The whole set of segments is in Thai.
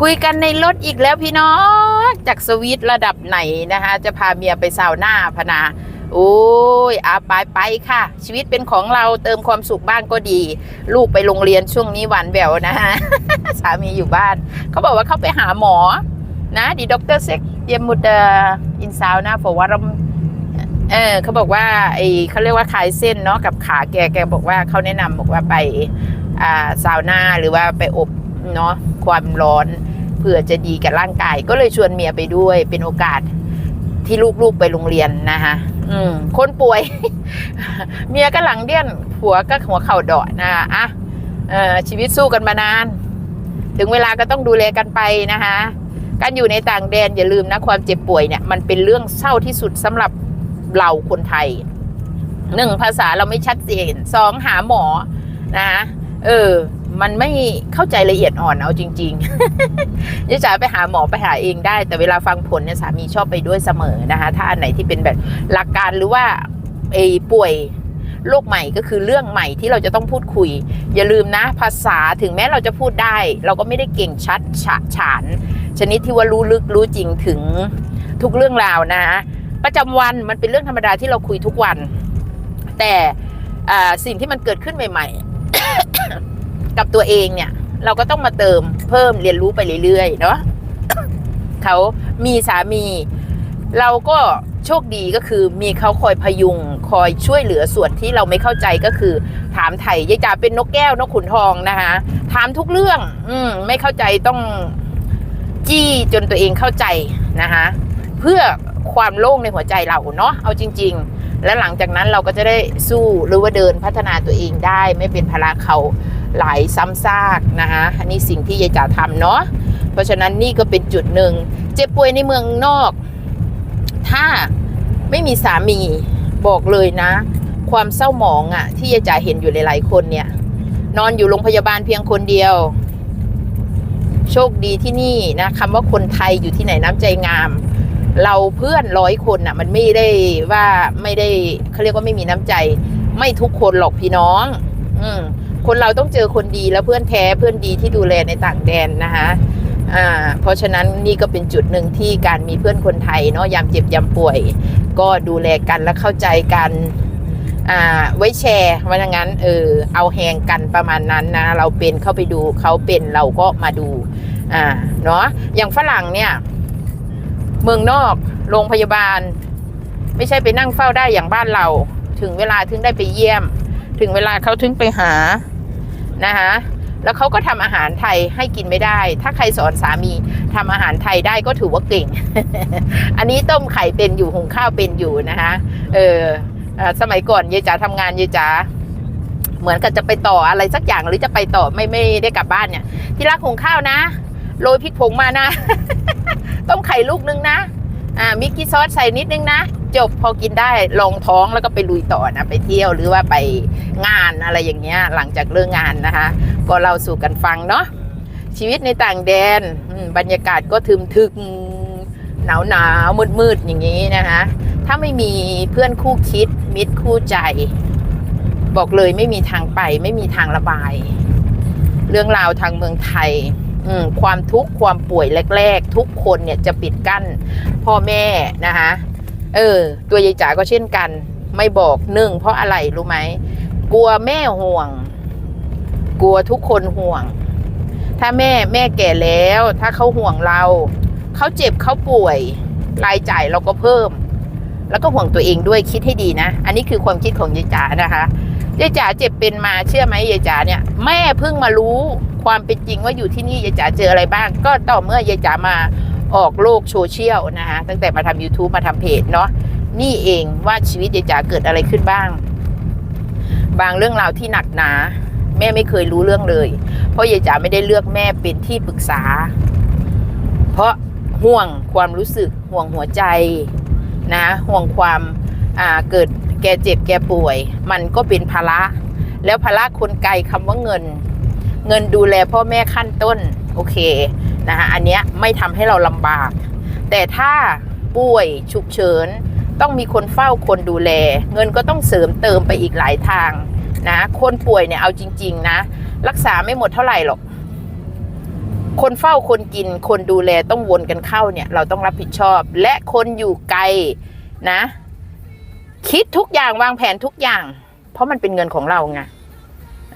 คุยกันในรถอีกแล้วพี่น้องจากสวีทระดับไหนนะคะ จะพาเมียไปซาวน่าพนาโอ้ยอาไปไปค่ะ ชีวิตเป็นของเราเติมความสุขบ้างก็ดี ลูกไปโรงเรียนช่วงนี้หวานแหววนะฮะสามีอยู่บ้าน เขาบอกว่าเขาไปหาหมอ นะดีด็อกเตอร์เซ็กเยมุดอินซาวนะผมว่าเราเออเขาบอกว่าไอเขาเรียกว่าคลายเส้นเนาะกับขาแกแกบอกว่าเขาแนะนำบอกว่าไปอ่าซาวน่าหรือว่าไปอบเนาะความร้อน เพื่อจะดีกับร่างกาย ก็เลยชวนเมียไปด้วยเป็นโอกาสที่ลูกๆไปโรงเรียนนะคะอืม คนป่วย เมียก็หลังเดี้ยนผัวก็หัวเข่าเดาะนะอะเออชีวิตสู้กันมานาน ถึงเวลาก็ต้องดูแลกันไปนะคะการอยู่ในต่างแดนอย่าลืมนะความเจ็บป่วยเนี่ย มันเป็นเรื่องเศร้าที่สุดสำหรับเราคนไทยหนึ่งภาษาเราไม่ชัดเจนสองหาหมอนะะเออ มันไม่เข้าใจละเอียดอ่อนเอาจริงๆยายจ๋าไปหาหมอไปหาเองได้ แต่เวลาฟังผลเนี่ยสามีชอบไปด้วยเสมอนะคะ ถ้าอันไหนที่เป็นแบบหลักการหรือว่าไอ้ป่วยโรคใหม่ก็คือเรื่องใหม่ที่เราจะต้องพูดคุย อย่าลืมนะภาษาถึงแม้เราจะพูดได้ เราก็ไม่ได้เก่งชัดฉะฉาน ชนิดที่ว่ารู้ลึกรู้จริงถึงทุกเรื่องราวนะประจำวันมันเป็นเรื่องธรรมดาที่เราคุยทุกวัน แต่สิ่งที่มันเกิดขึ้นใหม่ ๆ กับตัวเองเนี่ย เราก็ต้องมาเติมเพิ่มเรียนรู้ไปเรื่อยๆเนาะเขามีสามี เราก็โชคดีก็คือมีเขาคอยพยุง คอยช่วยเหลือส่วนที่เราไม่เข้าใจก็คือ ถามไถ่ยายจ๋าเป็นนกแก้วนกขุนทองนะคะถามทุกเรื่อง อืมไม่เข้าใจต้องจี้จนตัวเองเข้าใจนะคะเพื่อความโล่งในหัวใจเราเนาะเอาจริง ๆ และหลังจากนั้นเราก็จะได้สู้หรือว่าเดินพัฒนาตัวเองได้ ไม่เป็นภาระเขา หลายซ้ำซากนะคะอันนี้สิ่งที่ยายจ๋าทำเนาะเพราะฉะนั้นนี่ก็เป็นจุดหนึ่งเจ็บป่วยในเมืองนอก ถ้าไม่มีสามีบอกเลยนะ ความเศร้าหมองอะที่ยายจ๋าเห็นอยู่หลายๆคนเนี่ย นอนอยู่โรงพยาบาลเพียงคนเดียว โชคดีที่นี่นะคำว่าคนไทยอยู่ที่ไหนน้ำใจงามเราเพื่อนร้อยคนน่ะ มันไม่ได้ว่าไม่ได้เขาเรียกว่าไม่มีน้ำใจ ไม่ทุกคนหรอกพี่น้อง อืม คนเราต้องเจอคนดีแล้วเพื่อนแท้เพื่อนดีที่ดูแลในต่างแดนนะคะอ่าเพราะฉะนั้นนี่ก็เป็นจุดหนึ่งที่การมีเพื่อนคนไทยเนาะยามเจ็บยามป่วย ก็ดูแลกันและเข้าใจกันอ่าไว้แชร์ว่าอย่างนั้นเออเอาแหงกันประมาณนั้นนะ เราเป็นเข้าไปดูเขาเป็นเราก็มาดูอ่าเนาะอย่างฝรั่งเนี่ย เมืองนอกโรงพยาบาล ไม่ใช่ไปนั่งเฝ้าได้อย่างบ้านเรา ถึงเวลาถึงได้ไปเยี่ยม ถึงเวลาเขาถึงไปหา นะคะแล้วเขาก็ทำอาหารไทยให้กินไม่ได้ ถ้าใครสอนสามีทำอาหารไทยได้ก็ถือว่าเก่ง อันนี้ต้มไข่เป็นอยู่หุงข้าวเป็นอยู่นะคะเออเอ่อสมัยก่อนยายจ๋าทำงานยายจ๋าเหมือนกับจะไปต่ออะไรสักอย่างหรือจะไปต่อไม่ไม่ได้กลับบ้านเนี่ย ที่รักหุงข้าวนะโรยพริกผงมานะ ต้มไข่ลูกนึงนะอ่ามิกกี้ซอสใส่นิดนึงนะ จบพอกินได้ลองท้องแล้วก็ไปลุยต่อนะไปเที่ยวหรือว่าไปงานอะไรอย่างเงี้ยหลังจากเลิกงานนะคะ ก็เล่าสู่กันฟังเนาะชีวิตในต่างแดนบรรยากาศก็ทึมทึกหนาวหนาวมืดมืดอย่างนี้นะคะถ้าไม่มีเพื่อนคู่คิดมิตรคู่ใจ บอกเลยไม่มีทางไป ไม่มีทางระบาย เรื่องราวทางเมืองไทยความทุกข์ความป่วยแรก ๆ ทุกคนเนี่ยจะปิดกั้นพ่อแม่นะคะ เออ ตัวยายจ๋าก็เช่นกัน ไม่บอกหนึ่งเพราะอะไรรู้ไหมกลัวแม่ห่วง กลัวทุกคนห่วง ถ้าแม่แม่แก่แล้ว ถ้าเขาห่วงเราเขาเจ็บเขาป่วย รายจ่ายเราก็เพิ่ม แล้วก็ห่วงตัวเองด้วยคิดให้ดีนะ อันนี้คือความคิดของยายจ๋านะคะยายจ๋าเจ็บเป็นมาเชื่อไหมยายจ๋าเนี่ยแม่เพิ่งมารู้ความเป็นจริงว่าอยู่ที่นี่ยายจ๋าเจออะไรบ้าง ก็ต่อเมื่อยายจ๋ามา ออกโลกโซเชียลนะคะตั้งแต่มาทำ YouTube มาทำเพจเนาะนี่เองว่าชีวิตยายจ๋าเกิดอะไรขึ้นบ้าง บางเรื่องราวที่หนักหนาแม่ไม่เคยรู้เรื่องเลย เพราะยายจ๋าไม่ได้เลือกแม่เป็นที่ปรึกษา เพราะห่วงความรู้สึกห่วงหัวใจนะห่วงความาเกิดแกเจ็บแกป่วย มันก็เป็นภาระ แล้วภาระคนไกลคำว่าเงิน เงินดูแลพ่อแม่ขั้นต้น โอเค นะคะอันเนี้ยไม่ทำให้เราลำบาก แต่ถ้าป่วยฉุกเฉินต้องมีคนเฝ้าคนดูแล เงินก็ต้องเสริมเติมไปอีกหลายทางนะคนป่วยเนี่ยเอาจริง ๆ นะ รักษาไม่หมดเท่าไหร่หรอก คนเฝ้าคนกิน คนดูแลต้องวนกันเข้าเนี่ย เราต้องรับผิดชอบ และคนอยู่ไกลนะ คิดทุกอย่างวางแผนทุกอย่าง เพราะมันเป็นเงินของเราไง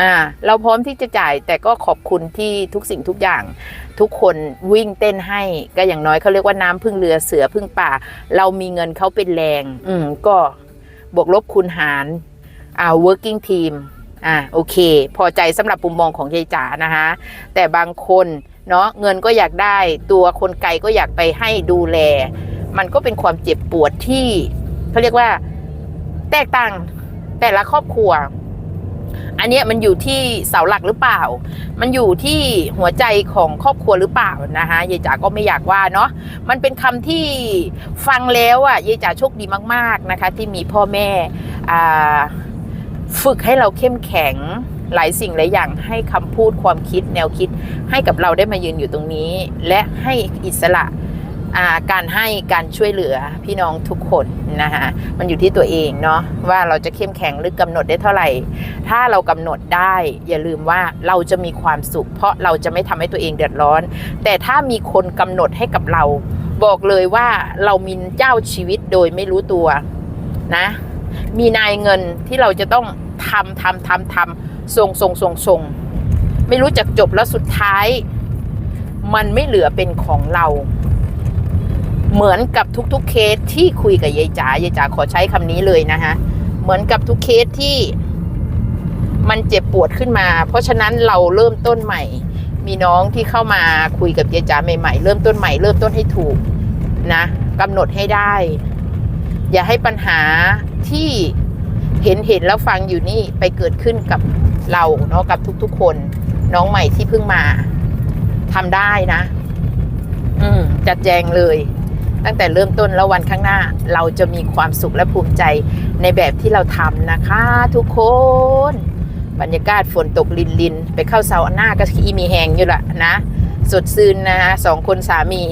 อ่าเราพร้อมที่จะจ่ายแต่ก็ขอบคุณที่ทุกสิ่งทุกอย่าง ทุกคนวิ่งเต้นให้ก็อย่างน้อยเขาเรียกว่าน้ำพึ่งเรือเสือพึ่งป่า เรามีเงินเขาเป็นแรง อืมก็บวกลบคูณหารอ่า working team อ่าโอเค พอใจสำหรับมุมมองของยายจ๋านะคะแต่บางคนเนาะเงินก็อยากได้ตัวคนไกลก็อยากไปให้ดูแล มันก็เป็นความเจ็บปวดที่เขาเรียกว่าแตกต่างแต่ละครอบครัว อันเนี้ยมันอยู่ที่เสาหลักหรือเปล่า มันอยู่ที่หัวใจของครอบครัวหรือเปล่านะคะยายจ๋าก็ไม่อยากว่าเนาะ มันเป็นคำที่ฟังแล้วอะยายจ๋าโชคดีมาก ๆนะคะ ที่มีพ่อแม่ฝึกให้เราเข้มแข็งหลายสิ่งหลายอย่างให้คำพูดความคิดแนวคิดให้กับเราได้มายืนอยู่ตรงนี้ และให้อิสระ การให้การช่วยเหลือพี่น้องทุกคนนะคะมันอยู่ที่ตัวเองเนาะว่าเราจะเข้มแข็งหรือกำหนดได้เท่าไหร่ ถ้าเรากำหนดได้ อย่าลืมว่าเราจะมีความสุข เพราะเราจะไม่ทำให้ตัวเองเดือดร้อน แต่ถ้ามีคนกำหนดให้กับเรา บอกเลยว่าเรามีเจ้าชีวิตโดยไม่รู้ตัวนะมีนายเงินที่เราจะต้องทำทำทำทำส่งส่งส่งส่งไม่รู้จักจบแล้วสุดท้าย มันไม่เหลือเป็นของเรา เหมือนกับทุกๆเคสที่คุยกับยายจ๋ายายจ๋าขอใช้คำนี้เลยนะคะเหมือนกับทุกเคสที่มันเจ็บปวดขึ้นมา เพราะฉะนั้นเราเริ่มต้นใหม่ มีน้องที่เข้ามาคุยกับยายจ๋าใหม่ๆ เริ่มต้นใหม่เริ่มต้นให้ถูกนะกำหนดให้ได้ อย่าให้ปัญหาที่เห็นเห็นแล้วฟังอยู่นี่ไปเกิดขึ้นกับเราเนาะกับทุกๆ คน น้องใหม่ที่เพิ่งมาทำได้นะ อืมจัดแจงเลย ตั้งแต่เริ่มต้นแล้ววันข้างหน้า เราจะมีความสุขและภูมิใจในแบบที่เราทำนะคะ ทุกคน บรรยากาศฝนตกลินลินไปเข้าเสาหน้าก็อีมีแหงอยู่ละนะ สดซื่นนะคะสองคนสามี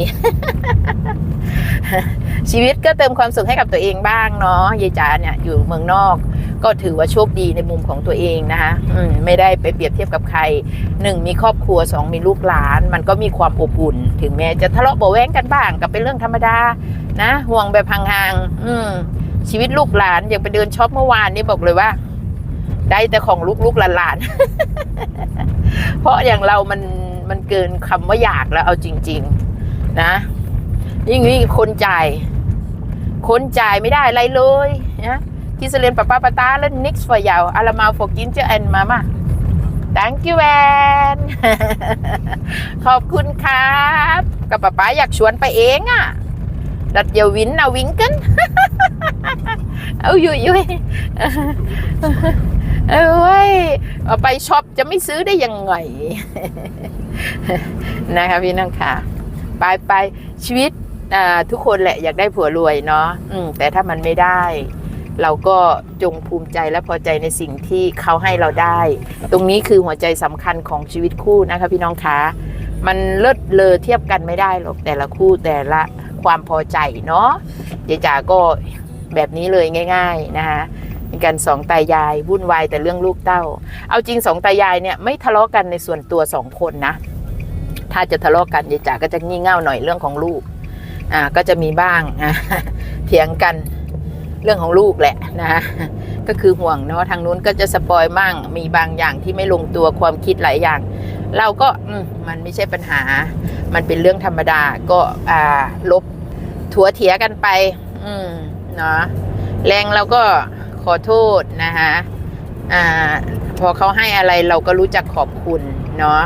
ชีวิตก็เติมความสุขให้กับตัวเองบ้างเนาะยายจ๋าเนี่ยอยู่เมืองนอก ก็ถือว่าโชคดีในมุมของตัวเองนะคะมไม่ได้ไปเปรียบเทียบกับใครหนึ่งมีครอบครัวสองมีลูกหลาน มันก็มีความอบอุ่น ถึงแม้จะทะเลาะเบาะแว้งกันบ้างก็เป็นเรื่องธรรมดานะ ห่วงแบบห่างๆอืมชีวิตลูกหลานอย่างไปเดินช็อปเมื่อวานนี่บอกเลยว่า ได้แต่ของลูกๆหลานๆ เพราะอย่างเรามันมันเกินคำว่าอยากแล้วเอาจริง ๆ นะ ยิ่งนี่คนจ่ายคนจ่ายไม่ได้อะไรเลยนะ ที่เสเลนปะปาปะตาแล้ว next for ยาวอารามา for ginger and mama thank you and ขอบคุณครับ กับป๊าป๊าอยากชวนไปเองอะ่ะดัดเดียววินเอาวิงกัน เอาอยู่อยู่เอ้ยเอาไปช็อปจะไม่ซื้อได้ยังไง นะคะพี่น้องค่ะ ไปไปชีวิตทุกคนแหละอยากได้ผัวรวยเนาะแต่ถ้ามันไม่ได้ เราก็จงภูมิใจและพอใจในสิ่งที่เขาให้เราได้ ตรงนี้คือหัวใจสำคัญของชีวิตคู่นะคะพี่น้องคะมันเลิศเลอเทียบกันไม่ได้หรอกแต่ละคู่แต่ละความพอใจเนาะเจจ๋าก็แบบนี้เลยง่าย ๆนะคะกันสองตายายวุ่นวายแต่เรื่องลูกเต้า เอาจริงสองตายายเนี่ยไม่ทะเลาะกันในส่วนตัวสองคนนะ ถ้าจะทะเลาะกันยายจ๋าก็จะงี่เง่าหน่อยเรื่องของลูก อ่าก็จะมีบ้างเถียงกัน เรื่องของลูกแหละนะก็คือห่วงเนาะทางนู้นก็จะสปอยมั่ง มีบางอย่างที่ไม่ลงตัวความคิดหลายอย่าง เราก็อมมันไม่ใช่ปัญหา มันเป็นเรื่องธรรมดาก็อ่าลบถัวเถียกันไป อืมเนาะแรงเราก็ขอโทษนะคะอ่าพอเขาให้อะไรเราก็รู้จักขอบคุณเนาะ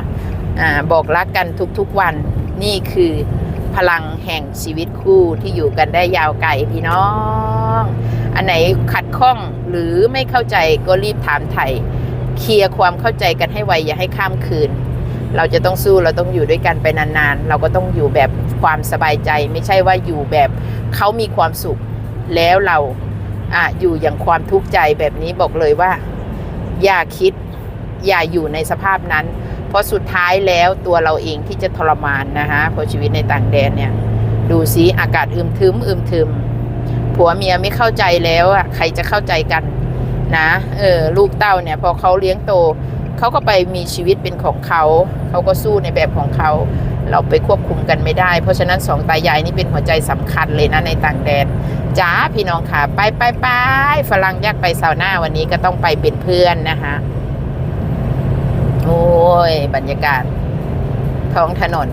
อ่าบอกรักกันทุกๆวันนี่คือพลังแห่งชีวิตคู่ที่อยู่กันได้ยาวไกลพี่น้อง อันไหนขัดข้องหรือไม่เข้าใจก็รีบถามไถ่เคลียร์ความเข้าใจกันให้ไวอย่าให้ข้ามคืน เราจะต้องสู้เราต้องอยู่ด้วยกันไปนานๆ เราก็ต้องอยู่แบบความสบายใจ ไม่ใช่ว่าอยู่แบบเขามีความสุขแล้วเราอะอยู่อย่างความทุกข์ใจแบบนี้บอกเลยว่า อย่าคิดอย่าอยู่ในสภาพนั้น เพราะสุดท้ายแล้วตัวเราเองที่จะทรมานนะคะเพราะชีวิตในต่างแดนเนี่ย ดูสิอากาศอึมทึมอึมทึม ผัวเมียไม่เข้าใจแล้วอะใครจะเข้าใจกันนะเออลูกเต้าเนี่ยพอเขาเลี้ยงโตเขาก็ไปมีชีวิตเป็นของเขา เขาก็สู้ในแบบของเขา เราไปควบคุมกันไม่ได้ เพราะฉะนั้นสองตายายนี่เป็นหัวใจสำคัญเลยนะในต่างแดนจ้าพี่น้องค่ะ ไปไปไปฝรั่งอยากไปซาวน่าวันนี้ก็ต้องไปเป็นเพื่อนนะคะโอ้ยบรรยากาศท้องถนน